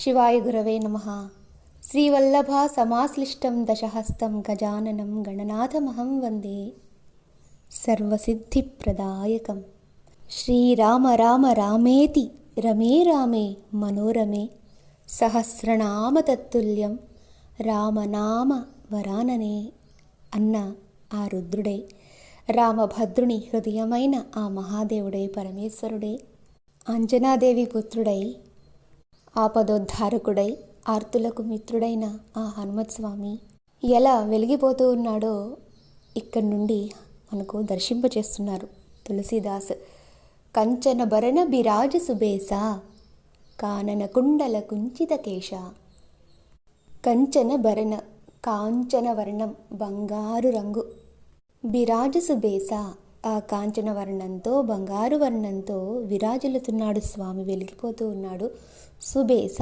శివాయ గురవే నమ. శ్రీవల్లభ సమాశ్లిష్టం దశహస్తం గజాననం గణనాథమహం వందే. సర్వసిద్ధిప్రదాయకం. శ్రీరామ రామ రామేతి రమే రామే మనోరమే. సహస్రనామ తత్తుల్యం రామనామ వరాననే. అన్న ఆ రుద్రుడే రామభద్రుని హృదయమైన ఆ మహాదేవుడే పరమేశ్వరుడే. అంజనాదేవి పుత్రుడై ఆపదోద్ధారకుడై ఆర్తులకు మిత్రుడైన ఆ హనుమత్ స్వామి ఎలా వెలిగిపోతూ ఉన్నాడో ఇక్కడి నుండి మనకు దర్శింపచేస్తున్నారు తులసీదాస్. కంచన భరణ బిరాజ సుబేస కానన కుండల కుంచిత కేశ. కంచన భరణ కాంచన వర్ణం బంగారు రంగు. బిరాజు సుబేస ఆ కాంచన వర్ణంతో బంగారు వర్ణంతో విరాజిల్లుతున్నాడు స్వామి వెలిగిపోతూ ఉన్నాడు. సుబేస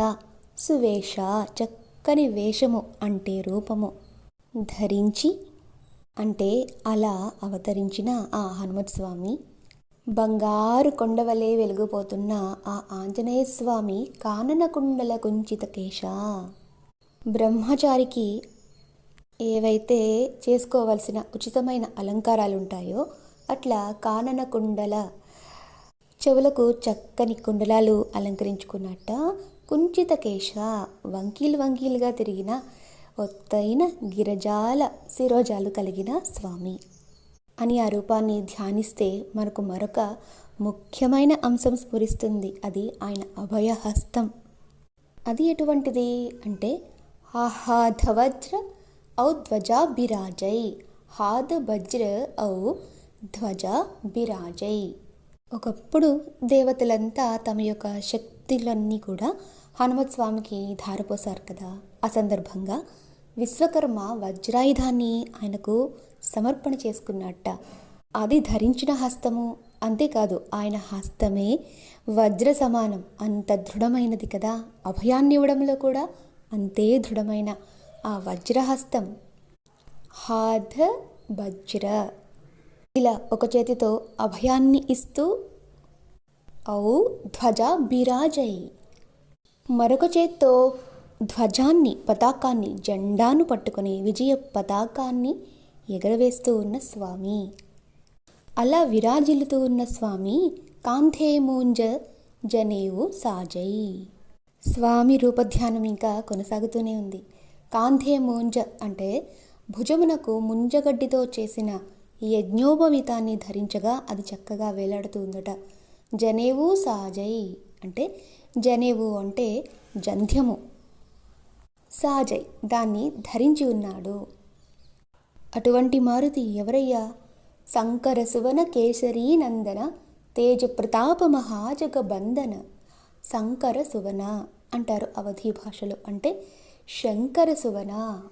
సువేష చక్కని వేషము అంటే రూపము. ధరించి అంటే అలా అవతరించిన ఆ హనుమత్ స్వామి. బంగారు కొండవలే వెలిగిపోతున్న ఆ ఆంజనేయ స్వామి కానన కుండల కుంచిత కేశ. బ్రహ్మచారికి ఏవైతే చేసుకోవలసిన ఉచితమైన అలంకారాలు ఉంటాయో అట్లా కానన కుండల చెవులకు చక్కని కుండలాలు అలంకరించుకున్నట్ట కుంచిత కేశ వంకీలు వంకీలుగా తిరిగిన ఒత్తైన గిరజాల శిరోజాలు కలిగిన స్వామి. అని ఆ రూపాన్ని ధ్యానిస్తే మనకు మరొక ముఖ్యమైన అంశం స్ఫురిస్తుంది. అది ఆయన అభయహస్తం. అది ఎటువంటిది? అంటే ఆహాధవజ్ర ఔ ధ్వజాభిరాజై హాద వజ్ర ఔ ధ్వజ బిరాజై ఒకప్పుడు దేవతలంతా తమ యొక్క శక్తులన్నీ కూడా హనుమత్ స్వామికి ధారపోసారు కదా. ఆ సందర్భంగా విశ్వకర్మ వజ్రాయుధాన్ని ఆయనకు సమర్పణ చేసుకున్నట్ట. అది ధరించిన హస్తము. అంతేకాదు ఆయన హస్తమే వజ్ర సమానం. అంత దృఢమైనది కదా. అభయాన్ని ఇవ్వడంలో కూడా అంతే దృఢమైన ఆ వజ్రహస్తం. హాధ వజ్ర. ఇలా ఒక చేతితో అభయాన్ని ఇస్తూ ఔ ధ్వజ బిరాజై. మరొక చేత్తో ధ్వజాన్ని పతాకాన్ని జెండాను పట్టుకొని విజయ పతాకాన్ని ఎగరవేస్తూ ఉన్న స్వామి. అలా విరాజిల్లుతూ ఉన్న స్వామి కాంధే మూంజ జనేవు సాజై. స్వామి రూపధ్యానం ఇంకా కొనసాగుతూనే ఉంది. కాంధే మూంజ అంటే భుజమునకు ముంజగడ్డితో చేసిన యజ్ఞోపవితాన్ని ధరించగా అది చక్కగా వేలాడుతూ ఉందట జనేవు సాజై అంటే జనేవు అంటే జంధ్యము. సాజై దాన్ని ధరించి ఉన్నాడు. అటువంటి మారుతి ఎవరయ్యా? శంకర సువన కేసరీ నందన తేజ ప్రతాప మహాజగ బంధన శంకర సువన అంటారు అవధి భాషలో అంటే శంకర సువన.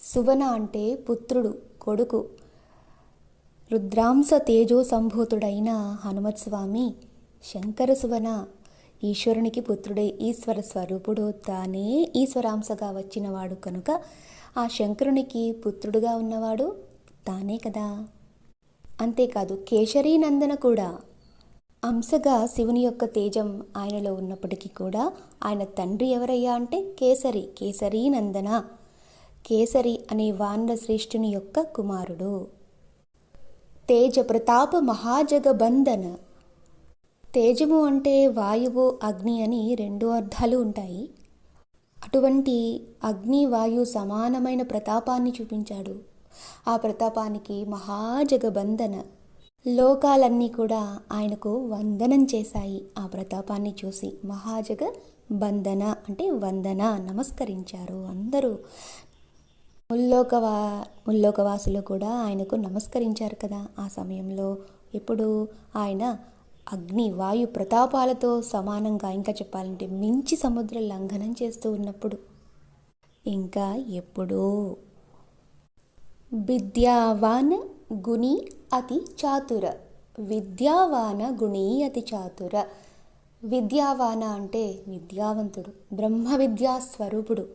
సువన అంటే పుత్రుడు కొడుకు. రుద్రాంశ తేజో సంభూతుడైన హనుమత్ స్వామి శంకర సువన ఈశ్వరునికి పుత్రుడే ఈశ్వర స్వరూపుడు. తానే ఈశ్వరాంశగా వచ్చినవాడు కనుక ఆ శంకరునికి పుత్రుడుగా ఉన్నవాడు తానే కదా. అంతేకాదు కేశరీ నందన కూడా అంశగా శివుని యొక్క తేజం ఆయనలో ఉన్నప్పటికీ కూడా ఆయన తండ్రి ఎవరయ్యా అంటే కేసరి కేసరీ నందన కేసరి అనే వానర శ్రేష్ఠుని యొక్క కుమారుడు. తేజ ప్రతాప మహాజగబంధన. తేజము అంటే వాయువు అగ్ని అని రెండు అర్థాలు ఉంటాయి. అటువంటి అగ్ని వాయు సమానమైన ప్రతాపాన్ని చూపించాడు. ఆ ప్రతాపానికి మహాజగబంధన. లోకాలన్నీ కూడా ఆయనకు వందనం చేశాయి. ఆ ప్రతాపాన్ని చూసి మహాజగ బంధన అంటే వందన నమస్కరించారు అందరూ. ముల్లోకవా ముల్లోకవాసులు కూడా ఆయనకు నమస్కరించారు కదా ఆ సమయంలో. ఎప్పుడు? ఆయన అగ్ని వాయు ప్రతాపాలతో సమానంగా ఇంకా చెప్పాలంటే మించి సముద్ర లంఘనం చేస్తూ ఉన్నప్పుడు. ఇంకా ఎప్పుడో? విద్యావాన్ గుణి అతి చాతుర. విద్యావాన గుణి అతి చాతుర. విద్యావాన అంటే విద్యావంతుడు బ్రహ్మ విద్యా స్వరూపుడు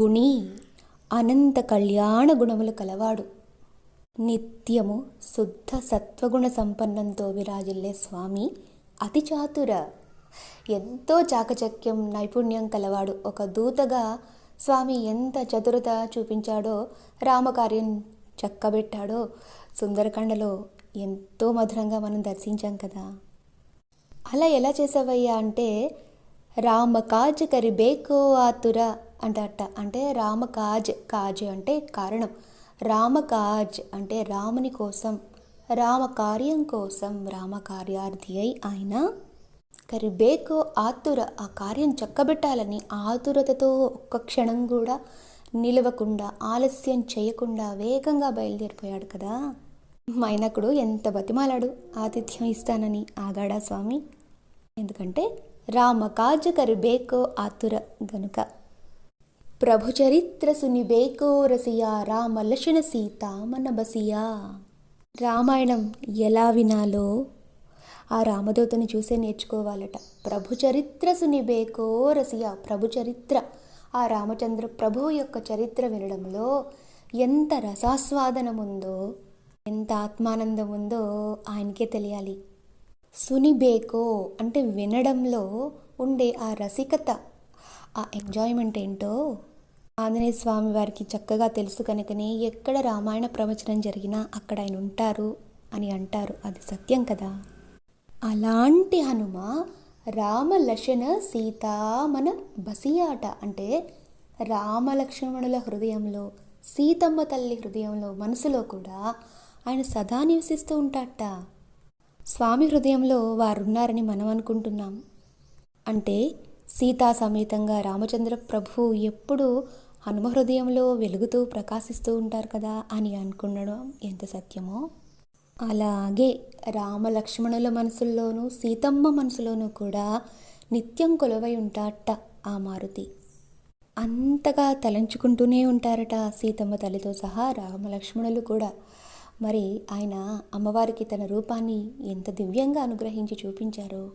గుణి అనంత కళ్యాణ గుణములు కలవాడు. నిత్యము శుద్ధ సత్వగుణ సంపన్నంతో విరాజిల్లే స్వామి అతి చాతుర ఎంతో చాకచక్యం నైపుణ్యం కలవాడు. ఒక దూతగా స్వామి ఎంత చతురత చూపించాడో రామకార్యం చక్కబెట్టాడో సుందరకాండలో ఎంతో మధురంగా మనం దర్శించాం కదా. అలా ఎలా చేసావయ్యా అంటే రామకాజ్ కరిబేకో ఆతుర. అంటట. అంటే రామకాజ్ కాజ్ అంటే కారణం. రామకాజ్ అంటే రాముని కోసం రామకార్యం కోసం రామకార్యార్థి అయి ఆయన కరిబేకో ఆతుర ఆ కార్యం చక్కబెట్టాలని ఆతురతతో ఒక్క క్షణం కూడా నిలవకుండా ఆలస్యం చేయకుండా వేగంగా బయలుదేరిపోయాడు కదా. మైనకుడు ఎంత బతిమాలాడు ఆతిథ్యం ఇస్తానని ఆగాడా స్వామి? ఎందుకంటే రామ కాజ కరిబేకో ఆతుర గనుక ప్రభు చరిత్ర సునిబేకో రసియా రామ లక్షణ సీతామన బసియా రామాయణం ఎలా వినాలో ఆ రామదూతను చూసే నేర్చుకోవాలట. ప్రభు చరిత్ర సునిబేకో రసియా ప్రభు చరిత్ర. ఆ రామచంద్ర ప్రభువు యొక్క చరిత్ర వినడంలో ఎంత రసాస్వాదనం ఉందో ఎంత ఆత్మానందం ఉందో ఆయనకే తెలియాలి. సునిబేకో అంటే వినడంలో ఉండే ఆ రసికత ఆ ఎంజాయ్మెంట్ ఏంటో ఆంజనేయ స్వామి వారికి చక్కగా తెలుసు కనుకనే ఎక్కడ రామాయణ ప్రవచనం జరిగినా అక్కడ ఆయన ఉంటారు అని అంటారు. అది సత్యం కదా? అలాంటి హనుమ రామ లక్షణ సీతామన బసియాట అంటే రామలక్ష్మణుల హృదయంలో సీతమ్మ తల్లి హృదయంలో మనసులో కూడా ఆయన సదా నివసిస్తూ ఉంటాట స్వామి హృదయంలో వారున్నారని మనం అనుకుంటున్నాం. అంటే సీతా సమేతంగా రామచంద్ర ప్రభు ఎప్పుడూ హనుమ హృదయంలో వెలుగుతూ ప్రకాశిస్తూ ఉంటారు కదా అని అనుకునడం ఎంత సత్యమో. అలాగే రామలక్ష్మణుల మనసుల్లోనూ సీతమ్మ మనసులోనూ కూడా నిత్యం కొలువై ఉంటాట ఆ మారుతి. అంతగా తలంచుకుంటూనే ఉంటారట సీతమ్మ తల్లితో సహా రామలక్ష్మణులు కూడా. మరి ఆయన అమ్మవారికి తన రూపాన్ని ఎంత దివ్యంగా అనుగ్రహించి చూపించారో.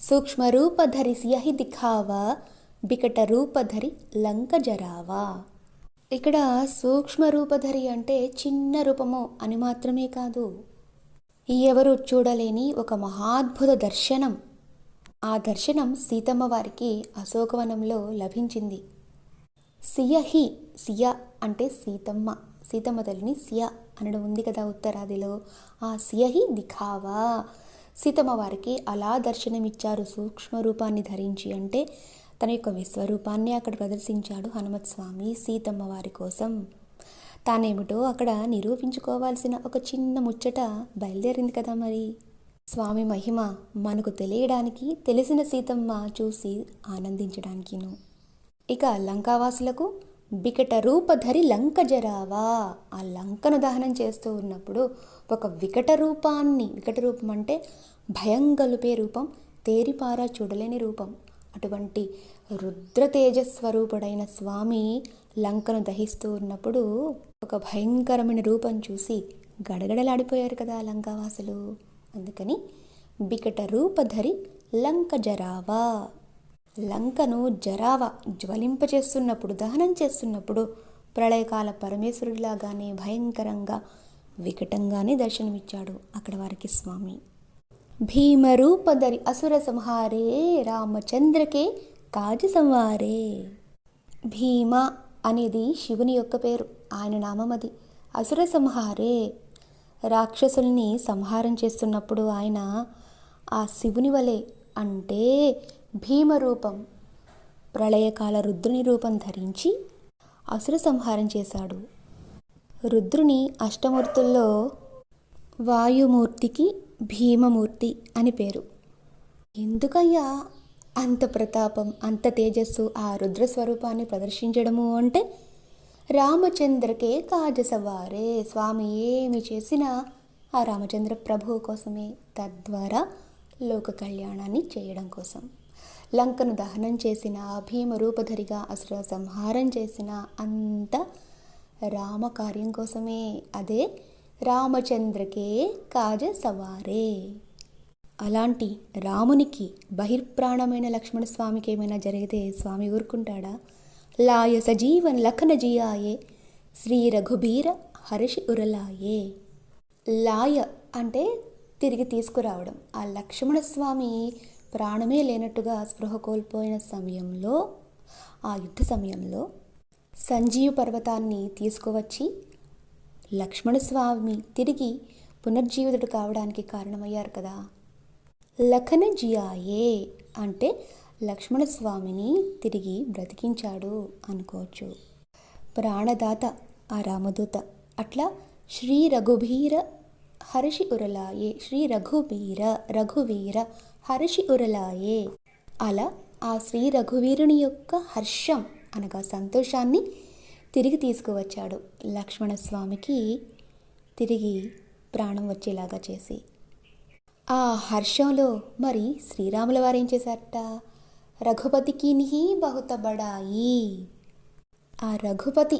సూక్ష్మ రూపధరి సియహి దిఖావా బికట రూపధరి లంక జరావా. ఇక్కడ సూక్ష్మ రూపధరి అంటే చిన్న రూపము అని మాత్రమే కాదు. ఎవరు చూడలేని ఒక మహాద్భుత దర్శనం. ఆ దర్శనం సీతమ్మ వారికి అశోకవనంలో లభించింది. సియహి సియ అంటే సీతమ్మ. సీతమ్మ తల్లిని సియ అనడం ఉంది కదా ఉత్తరాదిలో. ఆ సియహి దిఖావా. సీతమ్మ వారికి అలా దర్శనమిచ్చారు సూక్ష్మ రూపాన్ని ధరించి అంటే తన యొక్క విశ్వరూపాన్ని అక్కడ ప్రదర్శించాడు హనుమత్ స్వామి సీతమ్మ వారి కోసం. తానేమిటో అక్కడ నిరూపించుకోవాల్సిన ఒక చిన్న ముచ్చట బయలుదేరింది కదా మరి. స్వామి మహిమ మనకు తెలియడానికి తెలిసిన సీతమ్మ చూసి ఆనందించడానికిను. ఇక లంకావాసులకు బికట రూపధరి లంక జరావా. ఆ లంకను దహనం చేస్తూ ఉన్నప్పుడు ఒక వికట రూపాన్ని వికట రూపం అంటే భయం గలుపే రూపం తేరిపారా చూడలేని రూపం. అటువంటి రుద్ర తేజస్వరూపుడైన స్వామి లంకను దహిస్తూ ఉన్నప్పుడు ఒక భయంకరమైన రూపం చూసి గడగడలాడిపోయారు కదా లంకావాసులు. అందుకని బికట రూపధరి లంక జరావా. లంకను జరావ జ్వలింపచేస్తున్నప్పుడు దహనం చేస్తున్నప్పుడు ప్రళయకాల పరమేశ్వరుడిలాగానే భయంకరంగా వికటంగానే దర్శనమిచ్చాడు అక్కడ వారికి స్వామి. భీమరూపధరి అసుర సంహారే రామచంద్రకే కాజు సంవారే భీమ అనేది శివుని యొక్క పేరు ఆయన నామం అది అసుర సంహారే రాక్షసుల్ని సంహారం చేస్తున్నప్పుడు ఆయన ఆ శివుని వలె అంటే భీమరూపం ప్రళయకాల రుద్రుని రూపం ధరించి అసుర సంహారం చేశాడు. రుద్రుని అష్టమూర్తుల్లో వాయుమూర్తికి భీమమూర్తి అని పేరు. ఎందుకయ్యా అంత ప్రతాపం అంత తేజస్సు ఆ రుద్ర స్వరూపాన్ని ప్రదర్శించడము అంటే? రామచంద్రకే కాజసవారే స్వామి ఏమి చేసినా ఆ రామచంద్ర ప్రభువు కోసమే తద్వారా లోక కళ్యాణాన్ని చేయడం కోసం. లంకను దహనం చేసిన భీమ రూపధరిగా అసుర సంహారం చేసిన అంత రామకార్యం కోసమే అదే రామచంద్రకే కాజ సవారే అలాంటి రామునికి బహిర్ప్రాణమైన లక్ష్మణ స్వామికి ఏమైనా జరిగితే స్వామి ఊరుకుంటాడా? లాయ సజీవన్ లఖన జియాయే శ్రీ రఘుబీర హర్షి ఉరలాయే. లాయ అంటే తిరిగి తీసుకురావడం. ఆ లక్ష్మణ స్వామి ప్రాణమే లేనట్టుగా స్పృహ కోల్పోయిన సమయంలో ఆ యుద్ధ సమయంలో సంజీవ పర్వతాన్ని తీసుకువచ్చి లక్ష్మణస్వామి తిరిగి పునర్జీవితుడు కావడానికి కారణమయ్యారు కదా. లఖన జియాయే అంటే లక్ష్మణస్వామిని తిరిగి బ్రతికించాడు అనుకోవచ్చు. ప్రాణదాత ఆ రామదూత అట్లా శ్రీ రఘుబీర హర్షి ఉరలాయే శ్రీ రఘుబీర రఘువీర హర్షి ఉరలాయే. అలా ఆ శ్రీ రఘువీరుని యొక్క హర్షం అనగా సంతోషాన్ని తిరిగి తీసుకువచ్చాడు లక్ష్మణస్వామికి. తిరిగి ప్రాణం వచ్చేలాగా చేసి. ఆ హర్షంలో మరి శ్రీరాముల వారు ఏం చేశారట? రఘుపతికి నిహి బహుత బడాయి ఆ రఘుపతి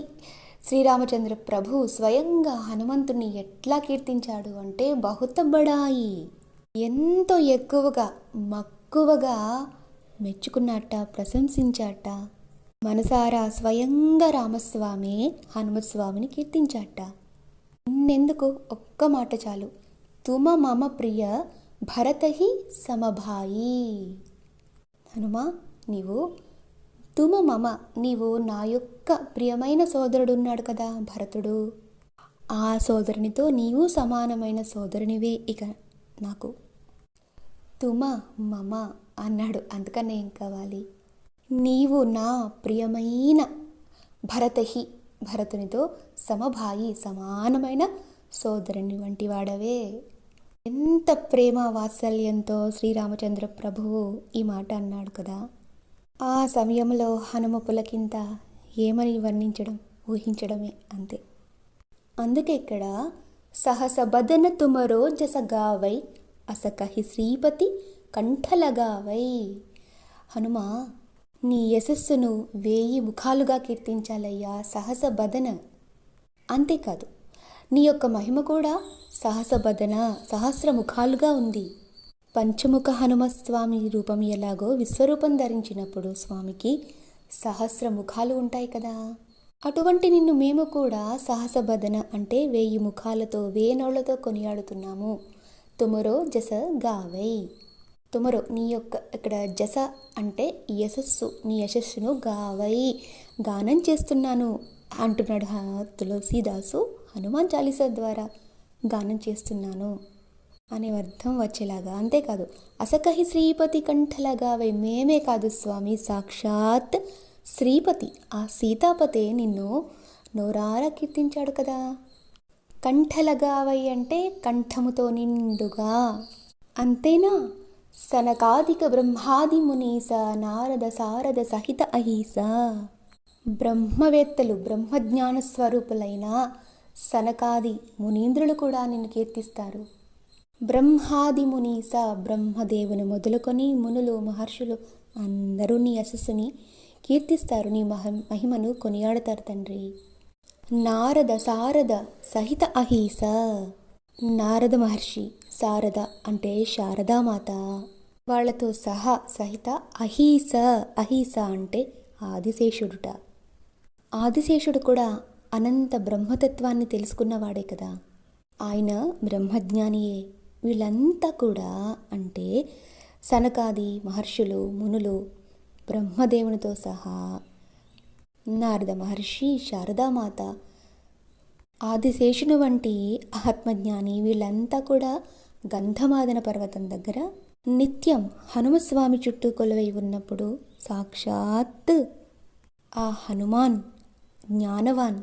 శ్రీరామచంద్ర ప్రభు స్వయంగా హనుమంతుని ఎట్లా కీర్తించాడు అంటే బహుత బడాయి ఎంతో ఎక్కువగా మక్కువగా మెచ్చుకున్నట్ట ప్రశంసించాట. మనసారా స్వయంగా రామస్వామి హనుమస్వామిని కీర్తించాట. నిన్నెందుకు ఒక్క మాట చాలు. తుమ మమ ప్రియ భరతహి సమభాయి. హనుమా నీవు తుమ మమ నీవు నా యొక్క ప్రియమైన సోదరుడు ఉన్నాడు కదా భరతుడు. ఆ సోదరునితో నీవు సమానమైన సోదరునివే ఇక నాకు. తుమ మమ అన్నాడు. అందుకనే ఏం కావాలి? నీవు నా ప్రియమైన భరతహి. భరతునితో సమభాయి సమానమైన సోదరుని వంటి వాడవే ఎంత ప్రేమ వాత్సల్యంతో శ్రీరామచంద్ర ప్రభువు ఈ మాట అన్నాడు కదా. ఆ సమయంలో హనుమ పులకింత ఏమని వర్ణించడం ఊహించడమే అంతే. అందుకే ఇక్కడ సహస బదన తుమరో జసగావై అసకహి శ్రీపతి కంఠలగావై. హనుమ నీ యశస్సును వేయి ముఖాలుగా కీర్తించాలయ్యా సహస బదన. అంతేకాదు నీ యొక్క మహిమ కూడా సహస బదన సహస్ర ముఖాలుగా ఉంది. పంచముఖ హనుమస్వామి రూపం ఎలాగో విశ్వరూపం ధరించినప్పుడు స్వామికి సహస్ర ముఖాలు ఉంటాయి కదా. అటువంటి నిన్ను మేము కూడా సహసబదన అంటే వేయి ముఖాలతో వేనోళ్ళతో కొనియాడుతున్నాము. తుమరో జస గావై. తుమరు నీ యొక్క ఇక్కడ జస అంటే యశస్సు నీ యశస్సును గావై గానం చేస్తున్నాను అంటున్నాడు తులసీదాసు హనుమాన్ చాలీసా ద్వారా. గానం చేస్తున్నాను అనే అర్థం వచ్చేలాగా. అంతేకాదు అసకహి శ్రీపతి కంఠలగావై మేమే కాదు స్వామి సాక్షాత్ శ్రీపతి. ఆ సీతాపతే నిన్ను నోరారా కీర్తించాడు కదా. కంఠలగావై అంటే కంఠముతో నిండుగా. అంతేనా? సనకాదిక బ్రహ్మాది మునీస నారద సారద సహిత అహీస. బ్రహ్మవేత్తలు బ్రహ్మజ్ఞాన స్వరూపులైన సనకాది మునీంద్రులు కూడా నిన్ను కీర్తిస్తారు. బ్రహ్మాది మునీస బ్రహ్మదేవుని మొదలుకొని మునులు మహర్షులు అందరూ నీ యశస్సుని కీర్తిస్తారు నీ మహ మహిమను కొనియాడతారు తండ్రి. నారద సారద సహిత అహీస. నారద మహర్షి శారద అంటే శారదామాత. వాళ్ళతో సహా సహిత అహీస అహీస అంటే ఆదిశేషుడుట. ఆదిశేషుడు కూడా అనంత బ్రహ్మతత్వాన్ని తెలుసుకున్నవాడే కదా. ఆయన బ్రహ్మజ్ఞానియే. వీళ్ళంతా కూడా అంటే సనకాది మహర్షులు మునులు బ్రహ్మదేవునితో సహా. నారద మహర్షి శారదామాత ఆదిశేషుని వంటి ఆత్మజ్ఞాని వీళ్ళంతా కూడా గంధమాదన పర్వతం దగ్గర నిత్యం హనుమస్వామి చుట్టూ కొలువై ఉన్నప్పుడు సాక్షాత్ ఆ హనుమాన్ జ్ఞానవాన్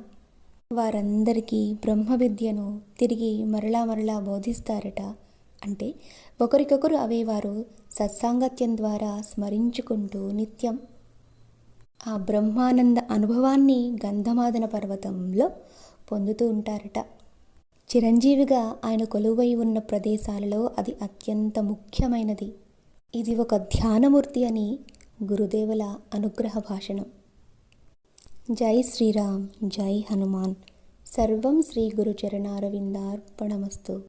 వారందరికీ బ్రహ్మ విద్యను తిరిగి మరలా మరలా బోధిస్తారట. అంటే ఒకరికొకరు అవే వారు సత్సాంగత్యం ద్వారా స్మరించుకుంటూ నిత్యం ఆ బ్రహ్మానంద అనుభవాన్ని గంధమాదన పర్వతంలో పొందుతూ ఉంటారట. చిరంజీవిగా ఆయన కొలువై ఉన్న ప్రదేశాలలో అది అత్యంత ముఖ్యమైనది. ఇది ఒక ధ్యానమూర్తి అని గురుదేవుల అనుగ్రహ భాషణం. జై శ్రీరామ్ జై హనుమాన్. సర్వం శ్రీ గురు చరణారవిందార్పణమస్తు